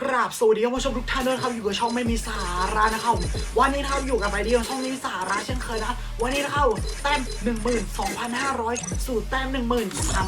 กราบสวัสดีคุณผู้ชมทุกท่านด้วยนะครับอยู่กับช่องไม่มีสาระนะครับวันนี้นะครับอยู่กับไอเดียช่องไม่มีสาระเช่นเคยนะวันนี้นะครับแต้ม12,500 สู่แต้ม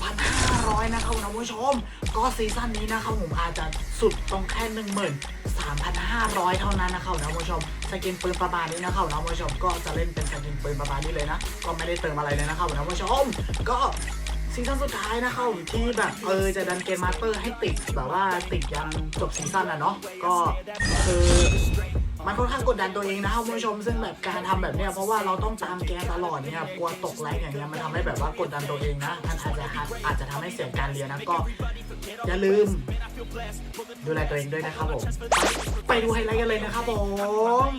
13,500นะครับคุณผู้ชม ก็ซีซั่นนี้นะครับผมอาจจะสุดตรงแค่13,500 เท่านั้นนะครับคุณผู้ชมสกินปืนประมาณนี้นะครับคุณผู้ชมก็จะเล่นเป็นสกินปืนประมาณนี้เลยนะ ก็ไม่ได้เติมอะไรเลยนะครับคุณผู้ชม ก็ ซีซั่นสุดท้ายนะครับผมที่แบบเออจะดันเกมมาสเตอร์ให้ติดแบบว่าติดยันจบซีซั่นอะเนาะก็คือมันค่อนข้างกดดันตัวเองนะครับคุณผู้ชมซึ่งแบบการทำแบบเนี้ยเพราะว่าเราต้องตามแกตลอดเนี่ยกลัวตกแรงอย่างเงี้ยมันทำให้แบบว่ากดดันตัวเองนะมันอาจจะอาจจะทำให้เสียการเรียนนะก็อย่าลืม ดูแลตัวเองด้วยนะครับผมไปดูไฮไลท์กันเลยนะครับผม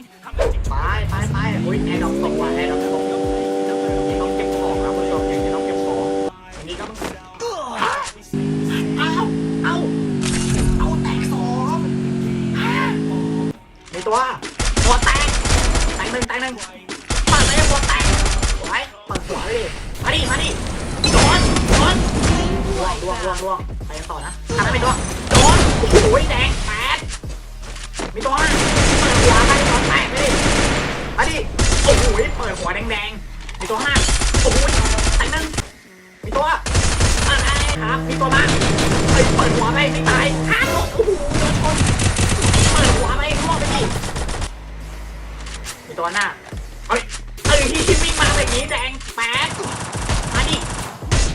ไปไปไปอุ้ยแอร์ดอกตกว่ะแอร์ดอกตก ตัวหัวแตกแตกหนึ่งแตกหนึ่งเปิดเลยหัวแตกสวยเปิดหัวเลยมาดิมาดิโดนโดนล่วงล่วงล่วงล่วงไปกันต่อนะทำได้ไหมตัวโดนโอ้โหแดงแปดมีตัวนะเปิดหัวไปหัวแตกไปดิมาดิโอ้โหเปิดหัวแดงๆมีตัวห้าโอ้โหแตกหนึ่งมีตัวอะไรครับมีตัวมาเฮ้ยเปิดหัวไปไม่ตายห้าโอ้โหโดนชน ตัวหน้าเฮ้ยเอ้ยที่ชิปวิ่งมาแบบนี้แดงแป๊ดมาดิ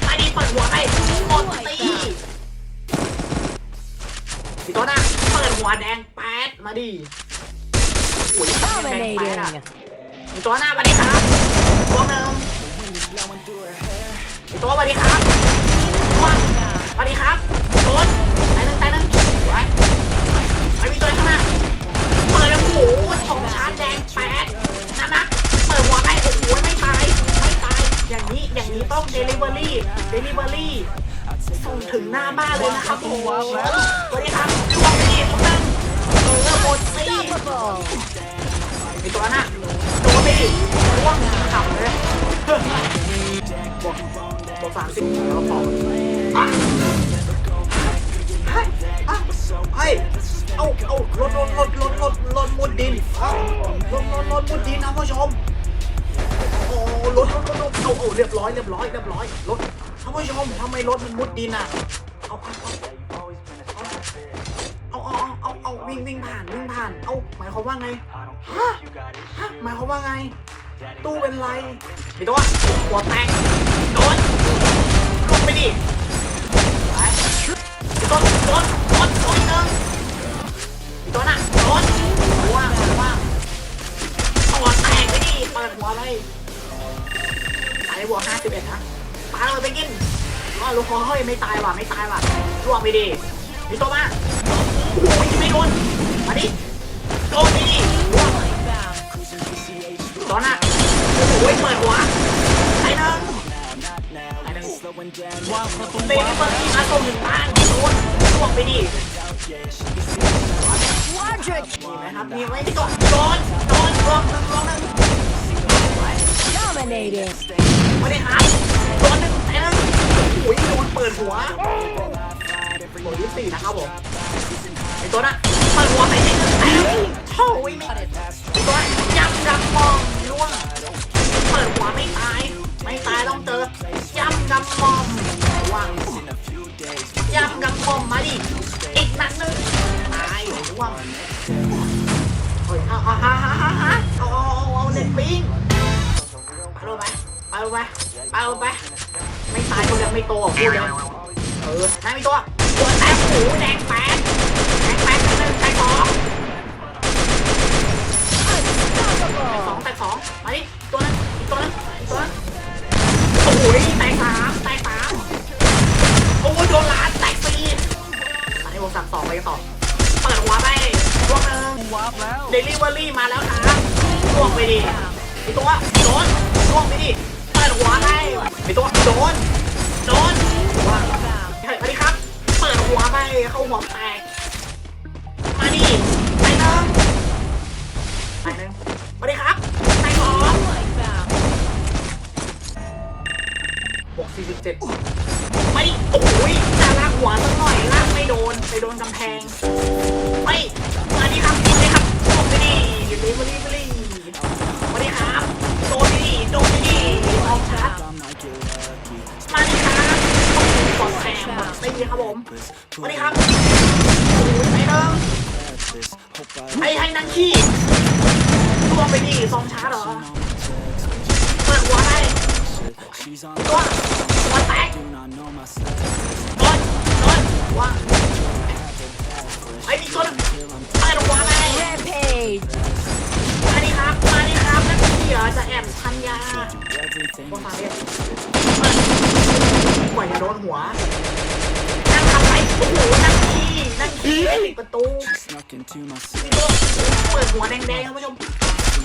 มาดิเปิดหัวไปหมดตีมีตัวหน้าเปิดหัวแดงแป๊ดมาดิโอ้ยแดงแป๊ดอะ Dominating. มีตัวหน้ามาดิครับตัวหนึ่งมีตัวมาดิครับว่างสวัสดีครับ ต้องเดลิเวอรี่เดลิเวอรี่ส่งถึงหน้าบ้านเลยนะครับผมสวัสดีครับช่วงนี้ผมนั่งเออหมดสิ Double. มีตัวหน้าโดนไปดิว่างขับเลยบวกบวกสามสิบแล้วพออะเฮ้ยเฮ้ยเอาเอารถรถรถรถรถรถมุดดินเอารถรถรถมุดดินนะผู้ชม เอาเอาเรียบร้อยเรียบร้อยเรียบร้อยรถท่านผู้ชมทำไมรถมันมุดดินอะเอาเอาเอาเอาเอาเอาวิ่งวิ่งผ่านวิ่งผ่านเอาหมายความว่าไงฮะฮะหมายความว่าไง ตู้เป็นไรมีตัวหัวแตกโดนลงไปดิไปโดนโดนโดนโดนหนึ่งมีตัวน่ะโดนว่างว่างหัวแตกไปดิเปิดหัวเลย ตายหัวห้าสิบเอ็ดนะปาเลยไปกินว่าลูกคอเฮ้ยไม่ตายว่ะไม่ตายว่ะล่วงไปดิมีตัวมาโอ้ยไม่โดนมาดิโดนไปดิตัวน่ะโอ้ยเปิดหัวไอ้นึ่งไอ้นึ่งวางประตูเตะเปิดที่มาส่งถึงบ้านโดนล่วงไปดิมีไหมครับมีไหมพี่ตัวโดนโดนล่วงหนึ่งล่วงหนึ่ง dominating. ไม่ได้ครับโดนหนึ่งแต่หนึ่งโอ้ยโดนเปิดหัวโดนยี่สี่นะครับผมไอตัวน่ะเปิดหัวไปห เข้าหัวแตก มาดิไปเนึ่งไปเนึ่งมาดิครับไปหองบอกสี่สิบเจ็ดไปโอ้ยจะลากหัวสักหน่อยลากไม่โดน ไปโดนกำแพง ไป มาดิครับกินเลยครับโดนไปดิเดี๋ยวนี้มาดิมาดิมาดิครับ โดนไปดิโดนไปดิออกชาร์ ตีครับผมสวัสดีครับไอ้น้องไอ้ไอ้นังขี้ล่วงไปดีซองช้าเหรอเปิดหัวให้ตัวตัวแตกโดนโดนวางไอ้มีตันึงไอ้ลงวางไอ้มาดิครับมาดิครับนักขี้เหรอจะแอบทันยาว่ามาเรียกปล่อวอยาโดนหัว นั่งขี้นั่งขี้ปิดประตูเปิดหัวแดงๆคุณผู้ชม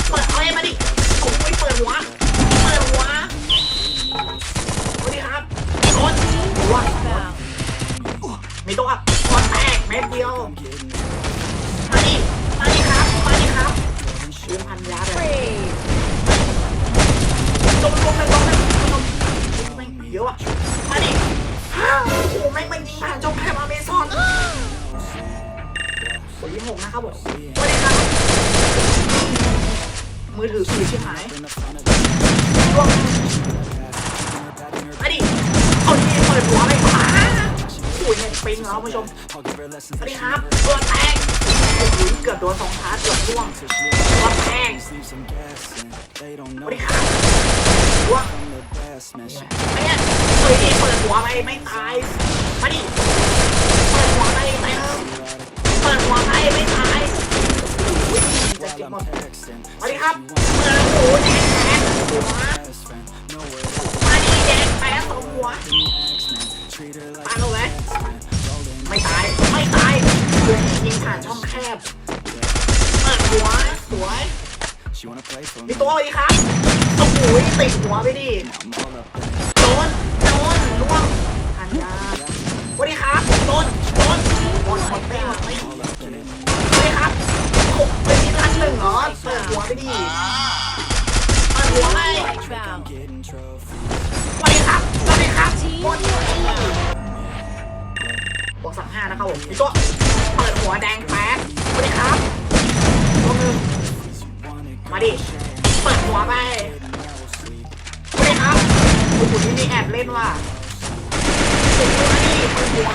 เปิดอะไรมาดิโอ้ยเปิดหัว เปิดหัวสวัสดีครับโดนหัว Found. มีตัวหัวแตกเม็ดเดียว มาดิ มาดิครับ มาดิครับยืมพันยาเลย Three. จมลงไปลงไปลงไครับผมสวัสดีครับ มือถือสื่อชิบหายลวงมาดิเอาที่เปิดหัวไปขวาโอ้ยเนี่ยปิงแล้วผู้ชมสวัสดีครับตัวแตกเกือบโดนสองชาร์จเกือบร่วงตัวแตกสวัสดีครับร่วงไอ้เนี่ยเฮ้ยเปิดหัวไปไม่ตาย มาดิ เปิดหัวไปไปเถอะเปิดหัว ไม่ตายอุ้ยจะเก็บหมดสวัสดีครับเปิดหัวแดงแป๊ดหัวมาดิแดงแปสองหัวตายเลยไม่ตาย ไม่ตายยิงผ่านช่องแคบเปิดหัวสวยมีตัวอีกครับโอ้โหติดหัวไปดิโดนโดนล่วงทันยาสวัสดีครับโดนโดนหมดหมดไปหมดไปสวัสดีครับโอ้เป็นที่รั นหนึ่งเหรอเปิดหัวไปดิเปิดหัวไป Found. สวัสดีครับสวัสดีครับหมดหัวไปบวกสามห้านะครับผมมีตัวเปิดหัวแดงแป๊ดสวัสดีครับตัวหนึ่งมาดิ เปิดหัวไปสวัสดีครับโอ้โหนี่มีแอบเล่นว่ะเปิดหัวดิเปิดหัว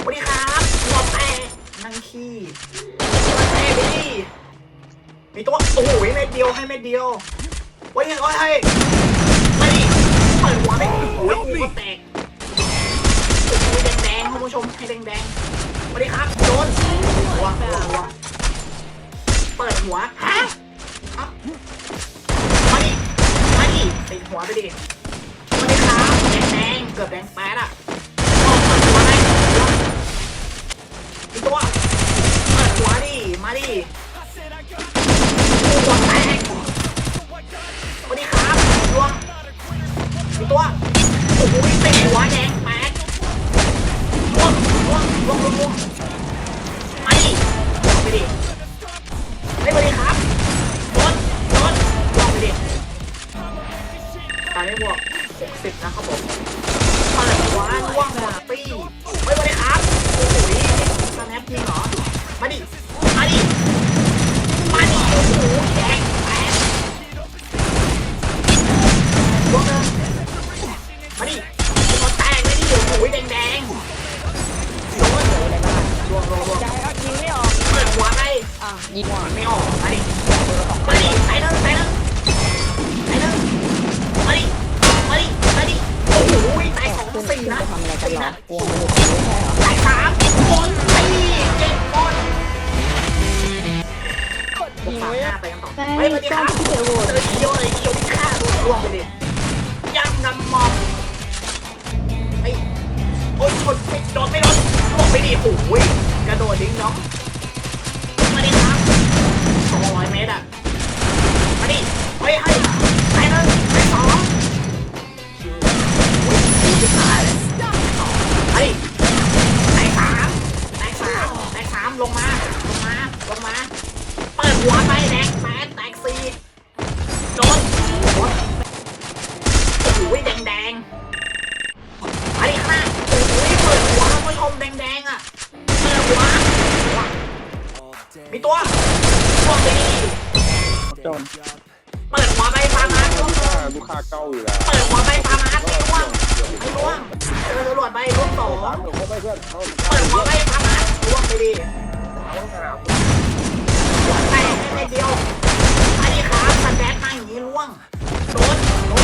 สวัสดีครับหัวแตกนั่งขี้หัวแตกไปดิ มีตัวโอ้โหเม็ดเดียวให้เม็ดเดียวไว้ยังไว้ให้ไม่ดิเปิดหัวไปโอ้ยกูก็แตกโอ้โหแดงๆคุณผู้ชมให้แดงแดงสวัสดีครับโดนหัวหัว อะยิงไม่ออกมาดิมาดิไปเลยไปเลยไปเลยมาดิมาดิมาดิโอ้โหแตกสองสี่นะจะทำอะไรกันเหรอนะกลัวมันหลุดไม่ใช่เหรอสายสามคนไอ้เจ็ดคนยิงสามไว้ห้าอะไปกันต่อไม่เฮ้ยสวัสดีครับต้องที่จะโหวเจอเยอะเลยเขียวที่ฆ่าล่วงไปดิยังนำมอมไอ้โอ้ยชนไปโดนไม่โดนล่วงไปดิโอ้ยกระโดดดิ้งน้องมาดิครับสองร้อยเม ตรอะมาดิเฮ้ยให้ยไปเลยไปสองอุ้ยสี่สิบห้าเลยสองไปดิแตกสามแตกสามแตกสามลงมาลงมาลงมาเปิดหัวไปแดงแปดแตกสี่โดนโอ้โหแดงแดงๆมาดิข้างหน้าโอ้โหเปิดหัวคุณผู้ชมแดงแดงอะเปิดหัวมีตัว จนเปิดหัวใบฟาร์มาลูกค้าลูกค้าเก้าอยู่แล้วเปิดหัวใบฟาร์มาไอ้ล่วงไม่ร่วงเจอตำรวจใบวงต่อเปิดหัวใบฟาร์มาล่วงไปดิไปให้ไปเดียวอันนี้ขาสันแบดมาอย่างนี้ล่วงโดนโดน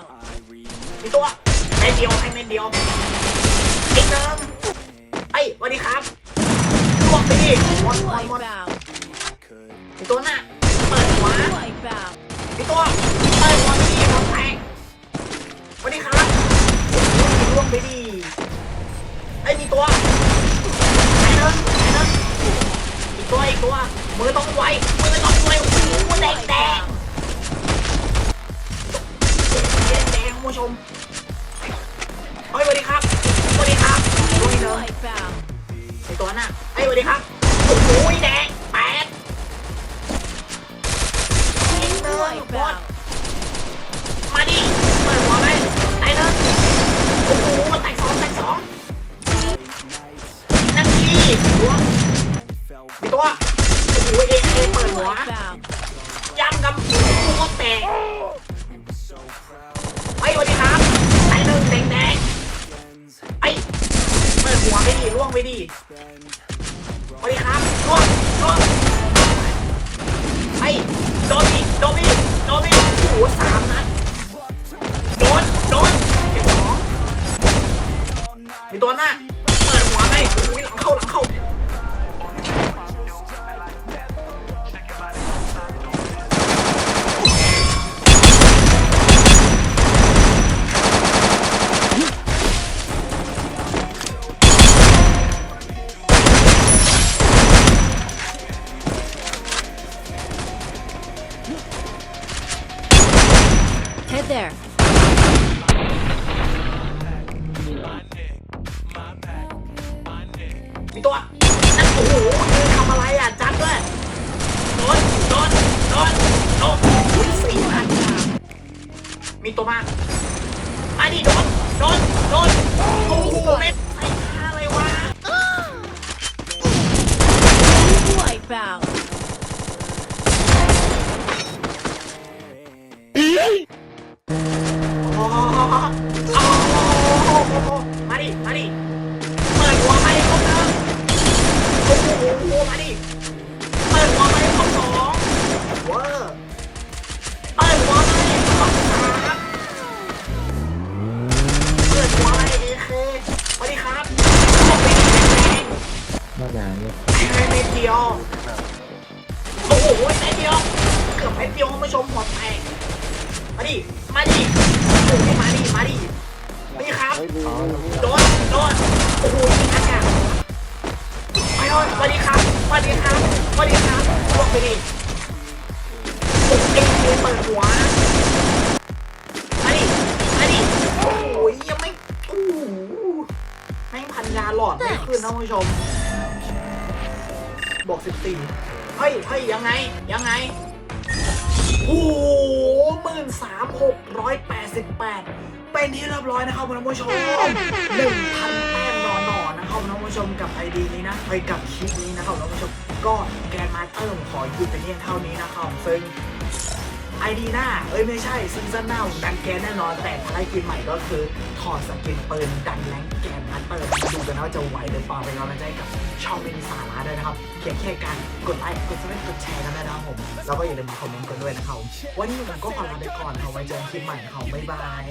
Wipeout. มีตัวแม่เดียวให้แม่เดียวอีกหนึ่งไอ้ยวัสดีครับลวกไปดิหมดหมดหมด Wipeout. มีตัวหน่ะเปิดหัวามีตัวเปิดหัวไปดิหมดแทงวัสดีครับลวกไปดิไอ้มีตัวไอ้เนินไอ้เนินอีกตัวอีกตัวมือต้องไวมือต้องไวโอ้โหแดงแดง ชมเฮ้ยสวัสดีครับสวัสดีครับดูนี่เนอะ Wipeout. ไอตัวน่ะเฮ้ยสวัสดีครับ สวัสดีครับล่วงล่วงไอ้โดนอีกโดนอีกโดนอีกโอ้โหสามนัดโดนโดนเก็บของมีตัวหน้า มีตัวมากมาดิโดนโดนโดนโอ้โหเม็ดใส่ท่าอะไรวะ Wipeout. อ๋ออ๋อมาดิมาดิเปิดหัวมาดิคนหนึงโอ้โหมาดิ ไปเลยสวัสดีครับสวัสดีครับสวัสดีครับบอกไปดิโอ้เอ็งเเปิดหัวมาดิมาดิโอ้โหยังไม่โอ้โหแม่งพันยาหลอดไม่ขึ้นนะคุณผู้ชม บอกสิบสี่เฮ้ยเฮ้ยยังไง ยังไงโอ้โหหมื่นสามหกร้อยแปดสิบแปดเป็นที่เรียบร้อยนะครับคุณผู้ชมหนึ่ง ผู้ชมกับไอดีนี้นะไปกับคลิปนี้นะครับคุณผู้ชมก็แกนมาเตอร์ผมขอหยุดไปเพียงเท่านี้นะครับซึ่งไอดีหน้า เอ้ยไม่ใช่ซีซั่นหน้าดันแกนแน่นอน แต่ภารกิจใหม่ก็คือถอดสกินปืนดันแรงแกนมาสเตอร์ดูกันะว่าจะไหวหรือเปล่าเป็นกำลังใจกับช่องไม่มีสาระด้วยนะครับเพียงแค่การกดไลค์กดซับสไครต์กดแชร์กันได้นะครับผมแล้วก็อย่าลืมมาคอมเมนต์กันด้วยนะครับวันนี้ผมก็ขอลาไปก่อนนะครับไว้เจอกันคลิปใหม่นะครับบ๊ายบาย